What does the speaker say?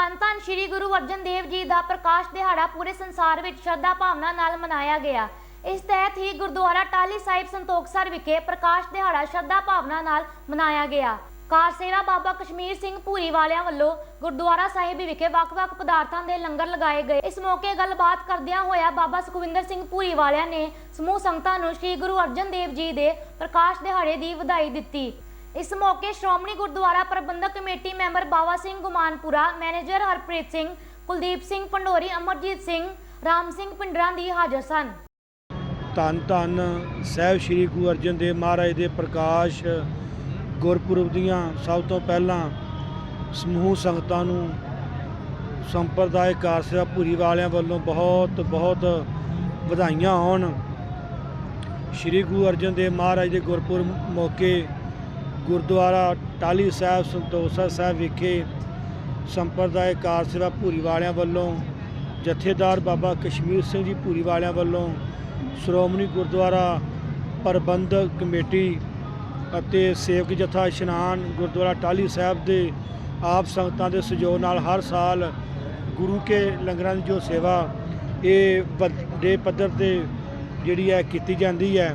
ਧੰਨ ਧੰਨ ਸ੍ਰੀ ਗੁਰੂ ਅਰਜਨ ਦੇਵ ਜੀ ਦਾ ਪ੍ਰਕਾਸ਼ ਦਿਹਾੜਾ ਪੂਰੇ ਸੰਸਾਰ ਵਿੱਚ ਸ਼ਰਧਾ ਭਾਵਨਾ ਨਾਲ ਮਨਾਇਆ ਗਿਆ। ਇਸ ਤਹਿਤ ਹੀ ਗੁਰਦੁਆਰਾ ਟਾਲੀ ਸਾਹਿਬ ਸੰਤੋਖਸਰ ਵਿਖੇ ਪ੍ਰਕਾਸ਼ ਦਿਹਾੜਾ ਸ਼ਰਧਾ ਭਾਵਨਾ ਨਾਲ ਮਨਾਇਆ ਗਿਆ। ਕਾਰ ਸੇਵਾ ਬਾਬਾ ਕਸ਼ਮੀਰ ਸਿੰਘ ਭੂਰੀ ਵਾਲਿਆਂ ਵੱਲੋਂ ਗੁਰਦੁਆਰਾ ਸਾਹਿਬ ਵਿਖੇ ਵੱਖ-ਵੱਖ ਪਦਾਰਥਾਂ ਦੇ ਲੰਗਰ ਲਗਾਏ ਗਏ। ਇਸ ਮੌਕੇ ਗੱਲਬਾਤ ਕਰਦਿਆਂ ਹੋਇਆ ਬਾਬਾ ਸੁਖਵਿੰਦਰ ਸਿੰਘ ਭੂਰੀ ਵਾਲਿਆਂ ਨੇ ਸਮੂਹ ਸੰਗਤਾਂ ਨੂੰ ਸ੍ਰੀ ਗੁਰੂ ਅਰਜਨ ਦੇਵ ਜੀ ਦੇ ਪ੍ਰਕਾਸ਼ ਦਿਹਾੜੇ ਦੀ ਵਧਾਈ ਦਿੱਤੀ। ਇਸ ਮੌਕੇ Shiromani Gurdwara Parbandhak committee member Bawa Singh Gumanpura, manager Harpreet Singh, Kuldeep Singh Pandori, Amarjit Singh, Ram Singh Pindran ਦੀ ਹਾਜ਼ਰ ਸਨ। ਧੰਨ ਧੰਨ ਸਾਹਿਬ ਸ੍ਰੀ ਗੁਰੂ ਅਰਜਨ ਦੇਵ ਮਹਾਰਾਜ ਦੇ ਪ੍ਰਕਾਸ਼ ਗੁਰਪੁਰਬ ਦੀਆਂ ਸਭ ਤੋਂ ਪਹਿਲਾਂ ਸਮੂਹ ਸੰਗਤਾਂ ਨੂੰ ਸੰਪਰਦਾਇਕ ਕਾਰ ਸੇਵਾ ਭੂਰੀ ਵਾਲਿਆਂ ਵੱਲੋਂ ਬਹੁਤ ਬਹੁਤ ਵਧਾਈਆਂ ਹੋਣ। ਸ੍ਰੀ ਗੁਰੂ ਅਰਜਨ ਦੇਵ ਮਹਾਰਾਜ ਦੇ ਗੁਰਪੁਰਬ ਮੌਕੇ ਗੁਰਦੁਆਰਾ ਟਾਲੀ ਸਾਹਿਬ ਸੰਤੋਖਸਰ ਸਾਹਿਬ ਵਿਖੇ ਸੰਪਰਦਾਇ ਕਾਰ ਸੇਵਾ ਭੂਰੀ ਵਾਲਿਆਂ ਵੱਲੋਂ, ਜਥੇਦਾਰ ਬਾਬਾ ਕਸ਼ਮੀਰ ਸਿੰਘ ਜੀ ਭੂਰੀ ਵਾਲਿਆਂ ਵੱਲੋਂ ਸ਼੍ਰੋਮਣੀ ਗੁਰਦੁਆਰਾ ਪ੍ਰਬੰਧਕ ਕਮੇਟੀ ਅਤੇ ਸੇਵਕ ਜਥਾ ਇਸ਼ਨਾਨ ਗੁਰਦੁਆਰਾ ਟਾਲੀ ਸਾਹਿਬ ਦੇ ਆਪ ਸੰਗਤਾਂ ਦੇ ਸਹਿਯੋਗ ਨਾਲ ਹਰ ਸਾਲ ਗੁਰੂ ਕੇ ਲੰਗਰਾਂ ਦੀ ਜੋ ਸੇਵਾ ਇਹ ਵੱਡੇ ਪੱਧਰ ਤੇ ਜਿਹੜੀ ਹੈ ਕੀਤੀ ਜਾਂਦੀ ਹੈ।